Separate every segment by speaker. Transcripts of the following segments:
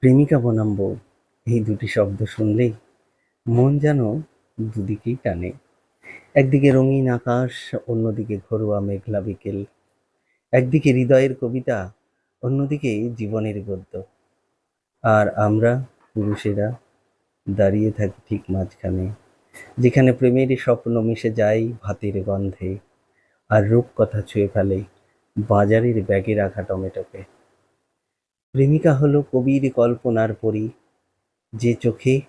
Speaker 1: প্রেমিকা বনাম বউ। এই দুটি শব্দ শুনলেই মন যেন দুদিকেই টানে। একদিকে রঙিন আকাশ, অন্যদিকে ঘরোয়া মেঘলা বিকেল। একদিকে হৃদয়ের কবিতা, অন্যদিকে জীবনের গদ্য। আর আমরা, পুরুষেরা, দাঁড়িয়ে থাকি ঠিক মাঝখানে, যেখানে প্রেমের স্বপ্ন মিশে যায় ভাতের গন্ধে, আর রূপকথা ছুঁয়ে ফেলে বাজারের ব্যাগে রাখা টমেটোকে। প্রেমিকা হলো কবির কল্পনার পরি। যে চোখে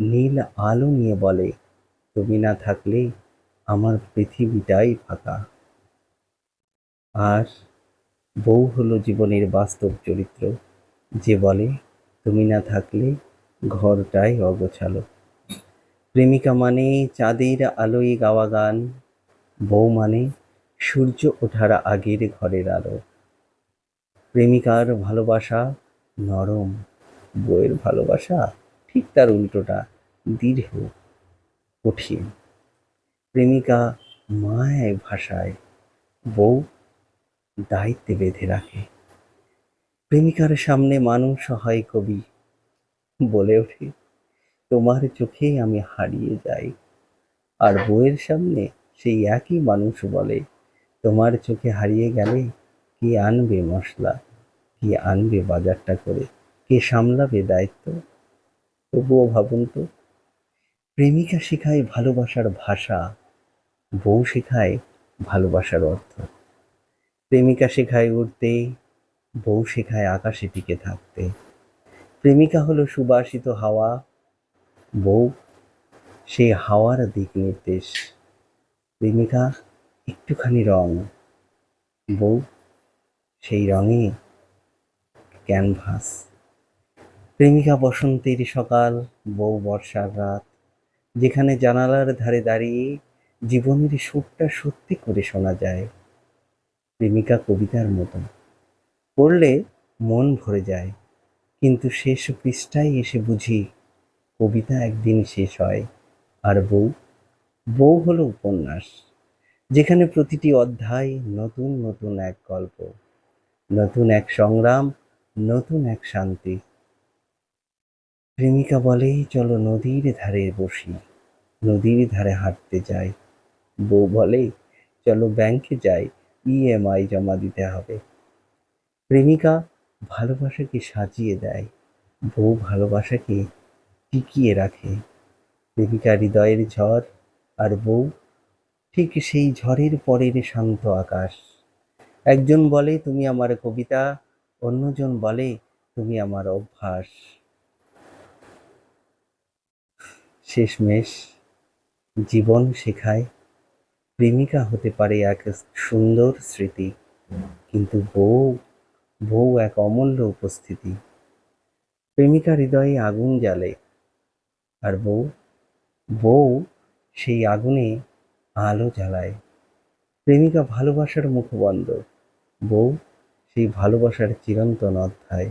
Speaker 1: নীল আলো নিয়ে বলে, তুমি না থাকলে আমার পৃথিবীটাই ফাঁকা। আর বউ হলো জীবনের বাস্তব চরিত্র। যে বলে, তুমি না থাকলে ঘরটাই অগোছালো। প্রেমিকা মানে চাঁদের আলোয় গাওয়া গান। বউ মানে সূর্য ওঠার আগের ঘরের আলো। প্রেমিকার ভালোবাসা নরম, বউয়ের ভালোবাসা ঠিক তার উল্টোটা দীর্ঘ, কঠিন। প্রেমিকা মায় ভাষায় বউ দায়িত্বে বেঁধে রাখে। প্রেমিকার সামনে মানুষ হয় কবি, বলে ওঠে, তোমার চোখে আমি হারিয়ে যাই। আর বউয়ের সামনে সেই একই মানুষ বলে, তোমার চোখে হারিয়ে গেলে কে আনবে মশলা? কে আনবে বাজারটা করে? কে সামলাবে দায়িত্ব? তবুও ভাবুন তো, প্রেমিকা শেখায় ভালোবাসার ভাষা, বউ শেখায় ভালোবাসার অর্থ। প্রেমিকা শেখায় উঠতে বউ শেখায় আকাশে টিকে থাকতে। প্রেমিকা হলো সুবাসিত হাওয়া, বউ সেই হাওয়ার দিক নির্দেশ। প্রেমিকা একটুখানি রং, বউ সেই রঙে ক্যানভাস। প্রেমিকা বসন্তের সকাল, বউ বর্ষার রাত, যেখানে জানালার ধারে দাঁড়িয়ে জীবনের সুরটা সত্যি করে শোনা যায়। প্রেমিকা কবিতার মতো। পড়লে মন ভরে যায়, কিন্তু শেষ পৃষ্ঠায় এসে বুঝি কবিতা একদিন শেষ হয়। আর বউ? বউ হলো উপন্যাস, যেখানে প্রতিটি অধ্যায় নতুন নতুন এক গল্প। নতুন এক সংগ্রাম, নতুন এক শান্তি। প্রেমিকা বলে, চলো নদীর ধারে বসি, নদীর ধারে হাঁটতে যাই। বউ বলে, চলো ব্যাংকে যাই ইএমআই জমা দিতে হবে। প্রেমিকা ভালোবাসাকে সাজিয়ে দেয়, বউ ভালোবাসাকে টিকিয়ে রাখে। প্রেমিকা হৃদয়ের ঝড় আর বউ ঠিক সেই ঝড়ের পরের শান্ত আকাশ। একজন বলে, তুমি আমার কবিতা। অন্যজন বলে, তুমি আমার অভ্যাস। শেষমেশ জীবন শেখায়। প্রেমিকা হতে পারে এক সুন্দর স্মৃতি, কিন্তু বউ বউ এক অমূল্য উপস্থিতি। প্রেমিকা হৃদয়ে আগুন জ্বালে, আর বউ বউ সেই আগুনে আলো জ্বালায়। প্রেমিকা ভালোবাসার মুখবন্ধ। বউ সেই ভালোবাসার চিরন্তন অধ্যায়।